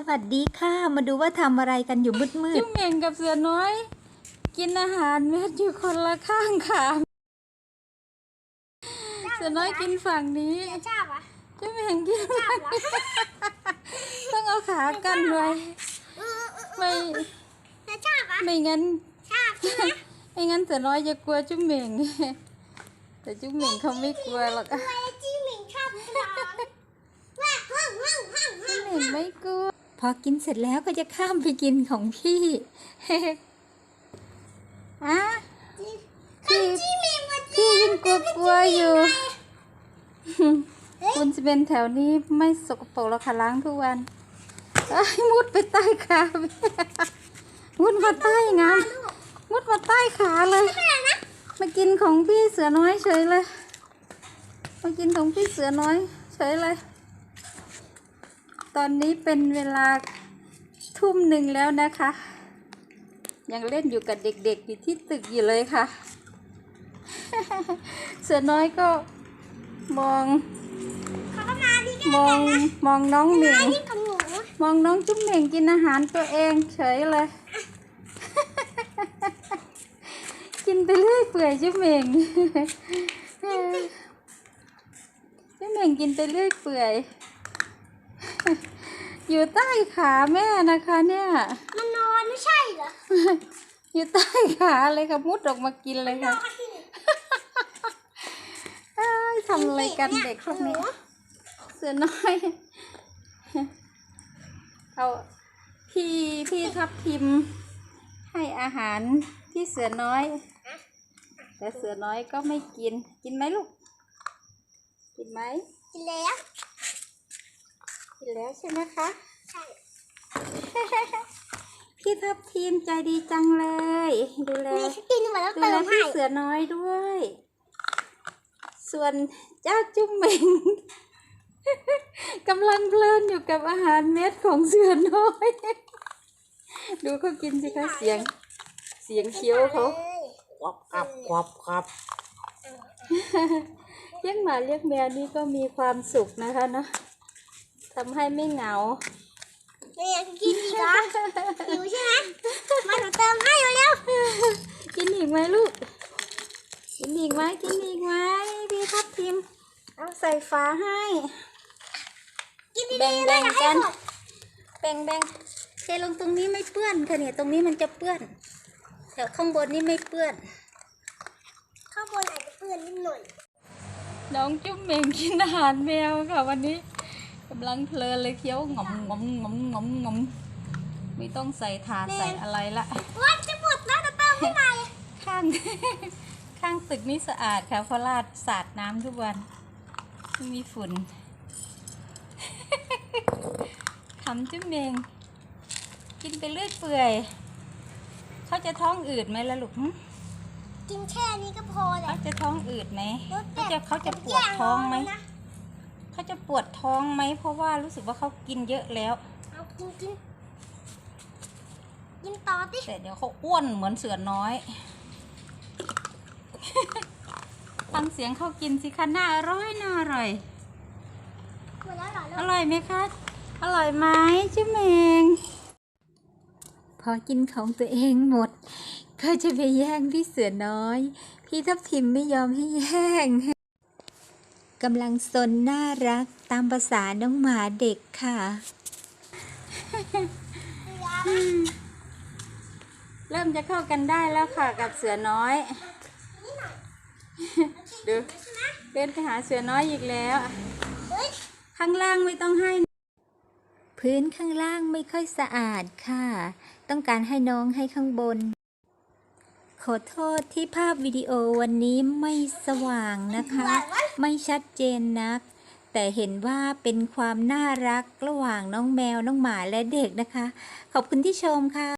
สวัสดีค่ะ มาดูว่าทำอะไรกันอยู่มืดจิ้มเหม่งกับเสือน้อย กินอาหารเม็ดอยู่คนละข้างขาเสือน้อยกินฝั่งนี้ชอบอะจิ้มเหม่งกินฝั่งนี้ต้องเอาขากั้นไว้เออเออไม่เธอชอบอะไม่งั้นชอบใช่ไหมไม่งั้นเสือน้อยจะกลัวจุ้มเหม่งแต่จุ้มเหม่งเขาไม่กลัวหรอกทำไมจิ้มหมิงชอบกรอนว่าห้องห้องห้องห้จุ้อมงเหม่งไม่กลัวๆ พอกินเสร็จแล้วก็จะข้ามไปกินของพี่อะพี่จิ้มหมิงมาพี่ยังกลัวกลัวๆอยู่ คุณจะเป็นแถวนี้ไม่สกปรกแล้วค่ะล้างทุกวันเอ้ยมุดไปใต้ขามุดมาใต้งามมุดมาใต้ขาเลย มากินของพี่เสือน้อยเฉยเลย มากินของพี่เสือน้อยเฉยเลย ตอนนี้เป็นเวลาทุ่มหนึ่งแล้วนะคะ ยังเล่นอยู่กับเด็กๆอยู่ที่ตึกอยู่เลยค่ะ เสือน้อยก็มองมองมองน้องเหม่งมองน้องจุ๊บเหม่งกินอาหารตัวเองเฉยเลย กินไปเรื่อยเปื่อยจุ๊บเหม่งจุ๊บเหม่งกินไปเรื่อยเปื่อย อยู่ใต้ขาแม่นะคะเนี่ย มันนอนไม่ใช่เหรอ อยู่ใต้ขาเลยค่ะมุดออกมากินเลยค่ะเอ้ยทำอะไรกันเด็กพวกนี้ เสือน้อย เอาพี่พี่ทับทิม ให้อาหารพี่เสือน้อย แต่เสือน้อยก็ไม่กิน กินไหมลูก กินไหมกินแล้ว กินแล้วใช่ไหมคะ ใช่พี่ทับทิมใจดีจังเลย ดูแลนี่ฉันกินหมดแล้วดูเติแลมให้พี่เสือน้อยด้วย ส่วนเจ้าจุ้มเหม่ง กำลังเพลินอยู่กับอาหารเม็ดของเสือน้อย ดูเขากินสิคะเสียง เสียงเคี้ยวเขาเลยกวับกวับกวับกวับเลี้ยงหมาเลี้ยงแมวนี่ก็มีความสุขนะคะเนาะ ทำให้ไม่เหงานี่ยังกินอีกเหรอหิวใช่ไหมมาหนูเติมให้เร็วกินอีกไหมลูก กินอีกไหมกินอีกไหมพี่ทับทิมเอาใส่ฝาให้ๆกินแบ่งดีๆแบ่นะงอย่าให้กันหมดแบ่งแบ่งเทลงตรงนี้ไม่เปื้อนค่ะเนี่ยตรงนี้มันจะเปื้อนแถวข้างบนนี่ไม่เปื้อน ข้างบนอาจจะเปื้อนนิดหน่อย น้องจุ๊บเหม่งกินอาหารแมวค่ะวันนี้ กำลังเพลินเลยเคี้ยวงอมงอมงอมงอมงอมไม่ต้องใส่ถาดใส่อะไรละว่าจะหมดแล้วจะเติมให้ใหม่ข้าง ข้างตึกนี่สะอาดค่ะเพราะราดสาดน้ำทุกวันไม่มีฝุ่นทำจุ๊บเมงกินไปเรื่อยเปื่อย เขาจะท้องอืดไหมล่ะลูกหึกินแค่นี้ก็พอแหละเขาจะท้องอืดไหมแล้วเขาแต่จะเขาจะปวดท้องไหม เขาจะปวดท้องไหมเพราะว่ารู้สึกว่าเขากินเยอะแล้ว เอากินกินกินต่อสิแต่เดี๋ยวเขาอ้วนเหมือนเสือน้อย ฟังเสียงเขากินสิคะน่าอร่อยน่าอร่อย หมดแล้วเหรออลูกร่อยไหมคะ อร่อยไหมชื่อเมง พอกินของตัวเองหมด ก็จะไปแย่งพี่เสือน้อย พี่ทับทิมไม่ยอมให้แย่ง กำลังสนน่ารักตามภาษาน้องหมาเด็กค่ะ เริ่มจะเข้ากันได้แล้วค่ะกับเสือน้อยดูเดินไปหาเสือน้อยอีกแล้วเฮ้ยข้างล่างไม่ต้องให้ พื้นข้างล่างไม่ค่อยสะอาดค่ะ ต้องการให้น้องให้ข้างบน ขอโทษที่ภาพวิดีโอวันนี้ไม่สว่างนะคะ ไม่ชัดเจนนัก แต่เห็นว่าเป็นความน่ารักระหว่างน้องแมวน้องหมาและเด็กนะคะ ขอบคุณที่ชมค่ะ